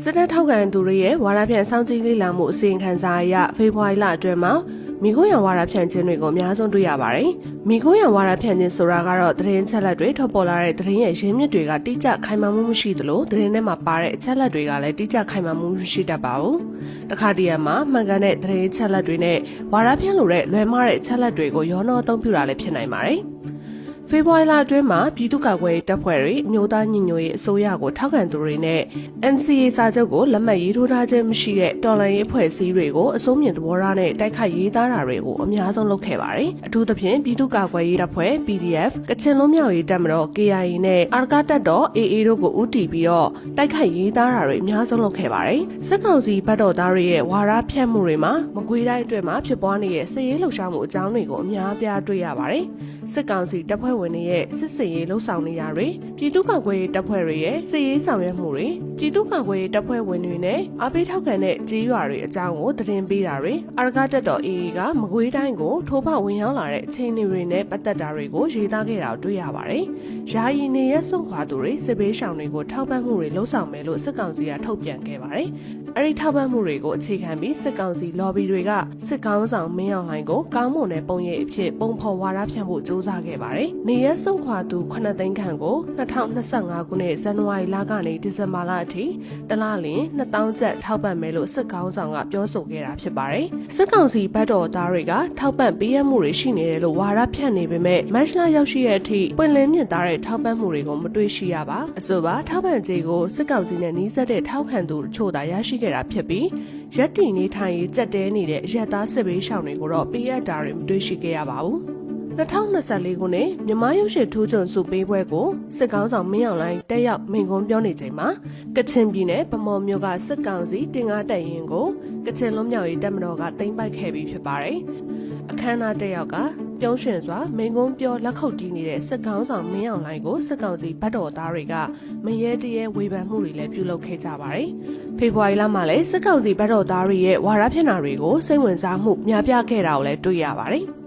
စစ်တပ်ထောက်ခံသူတွေရဲ့ဝါရဖြန့်စောင့်ကြည့်လေ့လာမှုအစီရင်ခံစာအရဖေဖော်ဝါရီလအတွင်းမှာမိခိုးရံဝါရဖြန့်ခြင်းတွေကိုအများဆုံးတွေ့ရပါတယ်။မိခိုးရံဝါရဖြန့်ခြင်းဆိုတာကတော့သတင်းချက်လက်တွေထုတ်ပေါ်လာတဲ့သတင်းရဲ့ရင်းမြစ်တွေကတိကျခိုင်မာမှုမရှိသလိုသတင်းထဲမှာပါတဲ့အချက်လက်တွေကလည်းတိကျခိုင်မာမှုမရှိတတ်ပါဘူး။တခါတည်းရမှာမှန်ကန်တဲ့သတင်းချက်လက်တွေနဲ့ဝါရဖြန့်လိုတဲ့လွယ်မားတဲ့ချက်လက်တွေကိုရောနှောအသုံးပြုတာလည်းဖြစ်နိုင်ပါတယ်။ ဖေဖော်ဝါရီလအတွင်းမှာပြည်သူ့ကာကွယ်ရေးတပ်ဖွဲ့တွေအမျိုးသားညီညွတ်ရေးအစိုးရကိုထောက်ခံသူတွေနဲ့ NCA စာချုပ်ကိုလက်မှတ်ရေးထိုးထားခြင်းမရှိတဲ့တော်လှန်ရေးအဖွဲ့အစည်းတွေကိုအစိုးမြင့်သဘောထားနဲ့တိုက်ခိုက်ရေးသားတာတွေကိုအများဆုံးလုပ်ခဲ့ပါတယ်။အထူးသဖြင့်ပြည်သူ့ကာကွယ်ရေးတပ်ဖွဲ့ PDF ကချင်လွတ်မြောက်ရေးတပ်မတော် KIA နဲ့အာရကတပ်တော် AA တို့ကိုဦးတည်ပြီးတော့တိုက်ခိုက်ရေးသားတာတွေအများဆုံးလုပ်ခဲ့ပါတယ်။စစ်ကောင်စီဘက်တော်သားတွေရဲ့ဝါရဖြန့်မှုတွေမှာမကွေးတိုင်းအတွင်းမှာဖြစ်ပွားနေတဲ့စစ်ရေးလှုပ်ရှားမှုအကြောင်းတွေကိုအများအပြားတွေ့ရပါတယ်။စစ်ကောင်စီတပ်ဖွဲ့ဝင်တွေရဲ့စစ်စင်ရေးလှုပ်ဆောင်နေရတွေပြည်သူ့ကာကွယ်ရေးတပ်ဖွဲ့တွေရဲ့စစ်ရေးဆောင်ရွက်မှုတွေပြည်သူ့ကာကွယ်ရေးတပ်ဖွဲ့ဝင်တွေနဲ့အပိထောက်ခံတဲ့ကြေးရွာတွေအကြောင်းကိုသတင်းပေးတာတွေအာရကတပ်တော် AA ကမကွေးတိုင်းကိုထိုးဖောက်ဝင်ရောက်လာတဲ့အခြေအနေတွေနဲ့ပတ်သက်တာတွေကိုရေးသားခဲ့တာကိုတွေ့ရပါတယ်။ယာယီနေရက်စွန့်ခွာသူတွေစစ်ဘေးရှောင်တွေကိုထောက်ပံ့မှုတွေလှုပ်ဆောင်မယ်လို့စစ်ကောင်စီကထုတ်ပြန်ခဲ့ပါတယ်။ အဲဒီထောက်ပံ့မှုတွေကိုအခြေခံပြီးစစ်ကောင်စီ lobby တွေကစစ်ကောင်းဆောင်မင်းအောင်လှိုင်ကိုကောင်းမွန်တဲ့ပုံရိပ်အဖြစ်ပုံဖော်ဝါဒဖြန့်ဖို့စ조사ခဲ့ပါတယ်။နေရက်စွန့်ခွာသူ9သိန်းခန့်ကို2025ခုနှစ်ဇန်နဝါရီလကနေဒီဇင်ဘာလအထိတစ်လလျင်2000ကျပ်ထောက်ပံ့မယ်လို့စစ်ကောင်းဆောင်ကပြောဆိုခဲ့တာဖြစ်ပါတယ်။စစ်ကောင်စီဘက်တော်သားတွေကထောက်ပံ့ပေးရမှုတွေရှိနေတယ်လို့ဝါဒဖြန့်နေပေမဲ့မတ်လရောက်ရှိတဲ့အထိပွင့်လင်းမြင့်သားတဲ့ထောက်ပံ့မှုတွေကိုမတွေ့ရှိရပါ။အဆိုပါထောက်ပံ့ကြေးကိုစစ်ကောင်စီနဲ့နှီးစပ်တဲ့ထောက်ခံသူတို့ချို့သာရရှိခဲ့တာဖြစ်ပြီးရက်တီနေထိုင်ရေးကြက်တဲနေတဲ့ရက်သားစစ်ဘေးရှောင်တွေကိုတော့ပေးအပ်တာတွေမတွေ့ရှိခဲ့ရပါဘူး။2024ခုနှစ်မြမရုပ်ရှင်ထူးချွန်စုပေးပွဲကိုစစ်ကောင်းဆောင်မင်းအောင်လှိုင်တက်ရောက်မိန့်ခွန်းပြောနေချိန်မှာကချင်ပြည်နယ်ဗမော်မြို့ကစစ်ကောင်စီတင်ကားတပ်ရင်ကိုကချင်လွတ်မြောက်ရေးတပ်မတော်ကတင်ပိုက်ခဲ့ပြီးဖြစ်ပါတယ်။အခမ်းအနားတက်ရောက်က ပြုံးရွှင်စွာမိန်ကုန်းပြောလက်ခုပ်တီးနေတဲ့စစ်ကောင်းဆောင်မင်းအောင်လှိုင်ကိုစစ်ကောင်စီဗတ်တော်သားတွေကမရဲတရဲဝေဖန်မှုတွေလည်းပြုလုပ်ခဲ့ကြပါတယ်။ဖေဖော်ဝါရီလမှာလည်းစစ်ကောင်စီဗတ်တော်သားတွေရဲ့ဝါရဖြန့်နာတွေကိုစိတ်ဝင်စားမှုများပြားခဲ့တာကိုလည်းတွေ့ရပါတယ်။